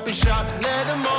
open shot, let them all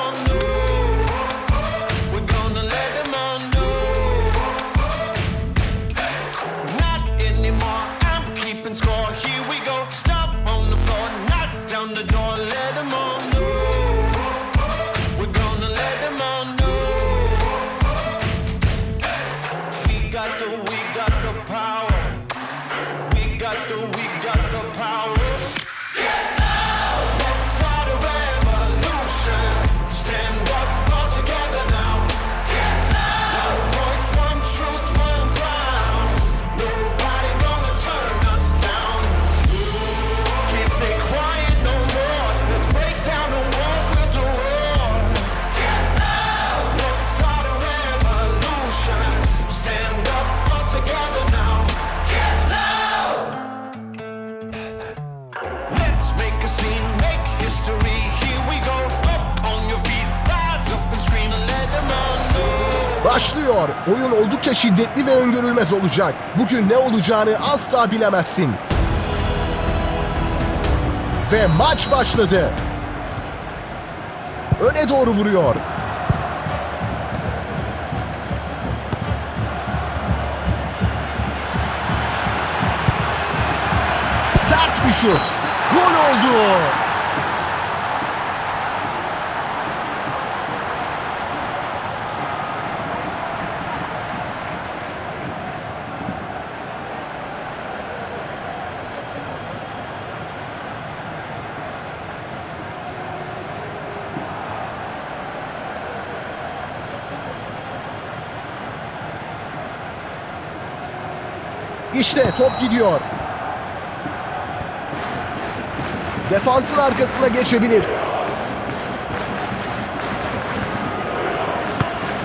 Oyun oldukça şiddetli ve öngörülmez olacak. Bugün ne olacağını asla bilemezsin. Ve maç başladı. Öne doğru vuruyor. Sert bir şut. Gol oldu. İşte top gidiyor. Defansın arkasına geçebilir.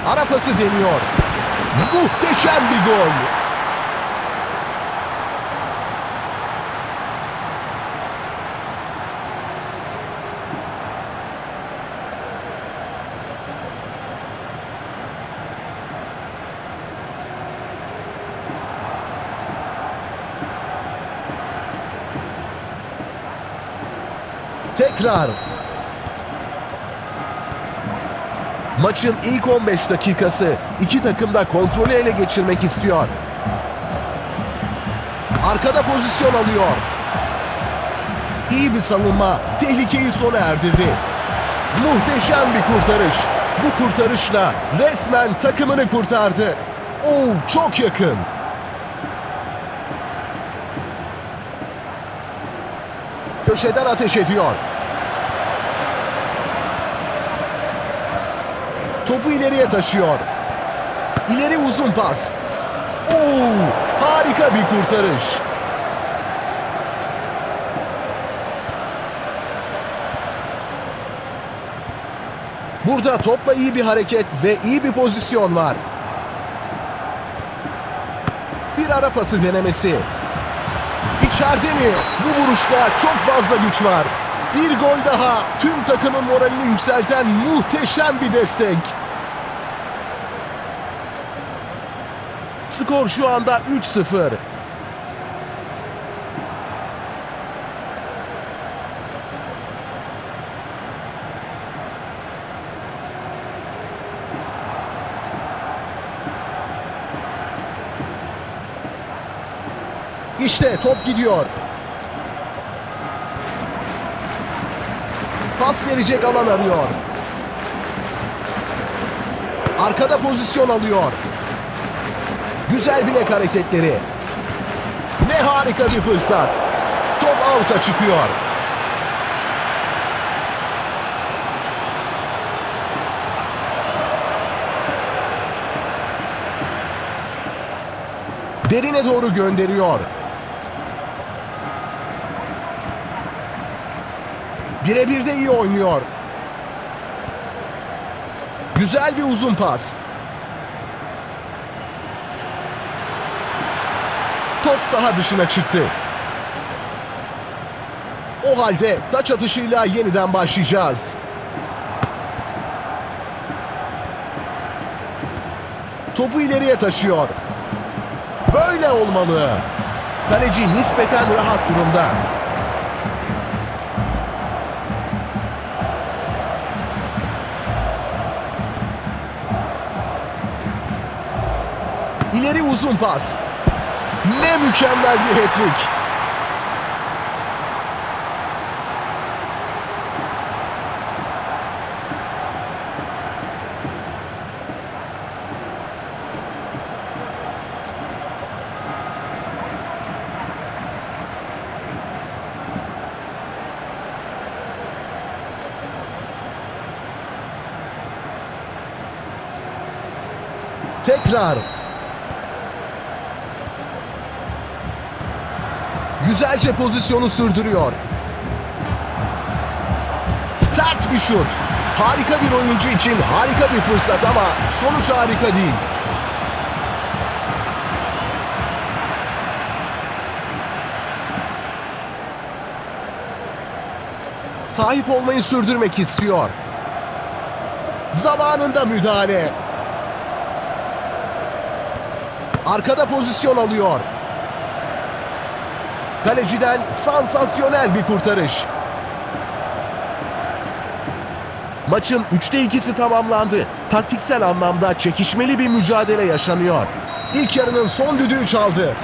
Ara pası deniyor. Muhteşem bir gol. Tekrar. Maçın ilk 15 dakikası iki takım da kontrolü ele geçirmek istiyor. Arkada pozisyon alıyor. İyi bir savunma tehlikeyi sona erdirdi. Muhteşem bir kurtarış. Bu kurtarışla resmen takımını kurtardı. Oo, çok yakın. Köşeden ateş ediyor. Topu ileriye taşıyor. İleri uzun pas. Oo, harika bir kurtarış. Burada topla iyi bir hareket ve iyi bir pozisyon var. Bir ara pası denemesi. İçeride mi? Bu vuruşta çok fazla güç var. Bir gol daha. Tüm takımın moralini yükselten muhteşem bir destek. Skor şu anda 3-0. İşte top gidiyor. Pas verecek alan arıyor. Arkada pozisyon alıyor. Güzel bilek hareketleri. Ne harika bir fırsat. Top out'a çıkıyor. Derine doğru gönderiyor. Birebir de iyi oynuyor. Güzel bir uzun pas. Top saha dışına çıktı. O halde taç atışıyla yeniden başlayacağız. Topu ileriye taşıyor. Böyle olmalı. Kaleci nispeten rahat durumda. Uzun pas. Ne mükemmel bir hat-trick. Tekrar. Güzelce pozisyonu sürdürüyor. Sert bir şut. Harika bir oyuncu için harika bir fırsat ama sonuç harika değil. Sahip olmayı sürdürmek istiyor. Zamanında müdahale. Arkada pozisyon alıyor. Kaleciden sansasyonel bir kurtarış. Maçın 3'te 2'si tamamlandı. Taktiksel anlamda çekişmeli bir mücadele yaşanıyor. İlk yarının son düdüğü çaldı.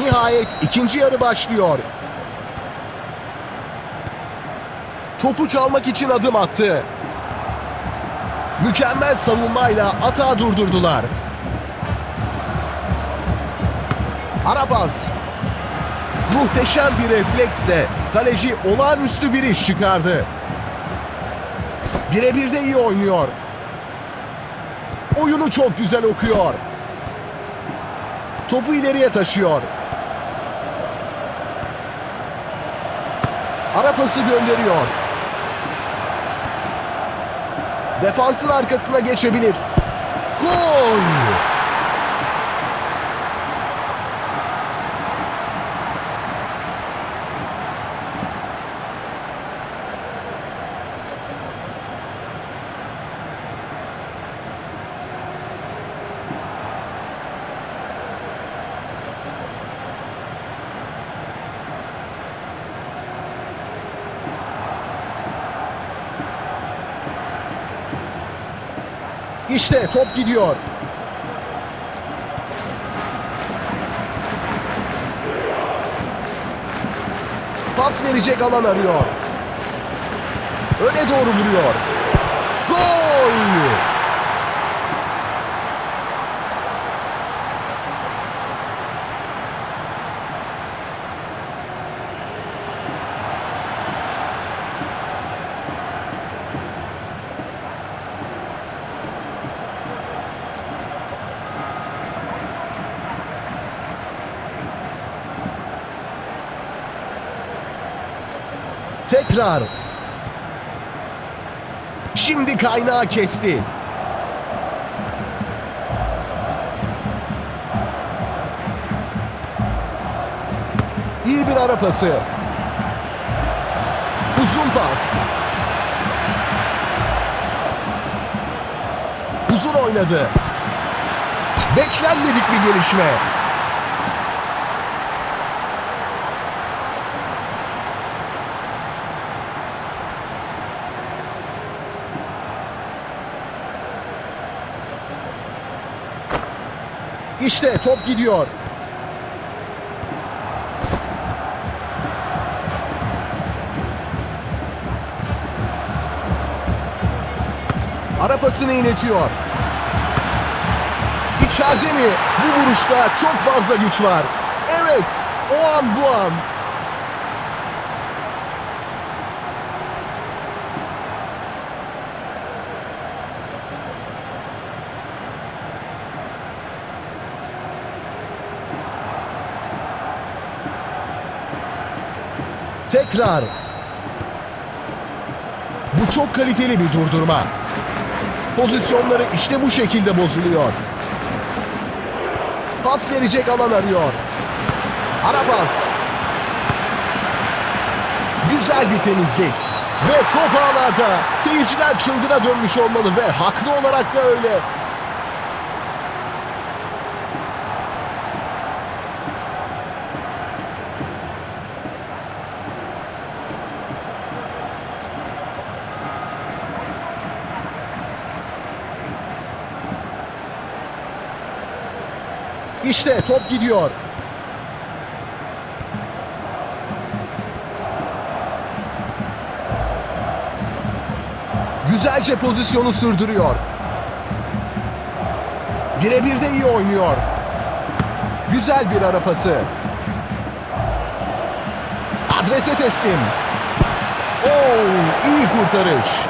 Nihayet ikinci yarı başlıyor. Topu çalmak için adım attı. Mükemmel savunmayla atağı durdurdular. Arabas. Muhteşem bir refleksle kaleci olağanüstü bir iş çıkardı. Birebir de iyi oynuyor. Oyunu çok güzel okuyor. Topu ileriye taşıyor. Ara pası gönderiyor. Defansın arkasına geçebilir. Gol! İşte top gidiyor. Pas verecek alan arıyor. Öne doğru vuruyor. Gol! Tekrar. Şimdi kaynağı kesti. İyi bir ara pası. Uzun pas. Uzun oynadı. Beklenmedik bir gelişme. İşte top gidiyor. Ara pasını iletiyor. İçeride mi? Bu vuruşta çok fazla güç var. Evet, o an bu an. Tekrar. Bu çok kaliteli bir durdurma. Pozisyonları işte bu şekilde bozuluyor. Pas verecek alan arıyor. Ara pas. Güzel bir temizlik. Ve top ağlarda. Seyirciler çılgına dönmüş olmalı ve haklı olarak da öyle. İşte top gidiyor. Güzelce pozisyonu sürdürüyor. Birebir de iyi oynuyor. Güzel bir ara pası. Adrese teslim. Oo, iyi kurtarış.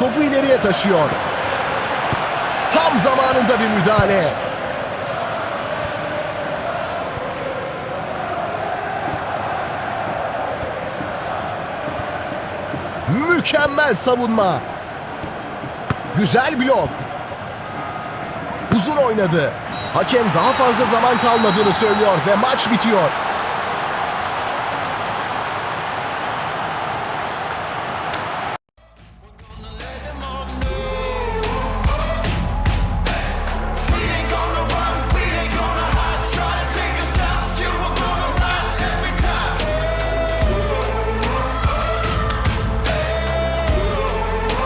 Topu ileriye taşıyor. Tam zamanında bir müdahale. Mükemmel savunma. Güzel blok. Uzun oynadı. Hakem daha fazla zaman kalmadığını söylüyor ve maç bitiyor.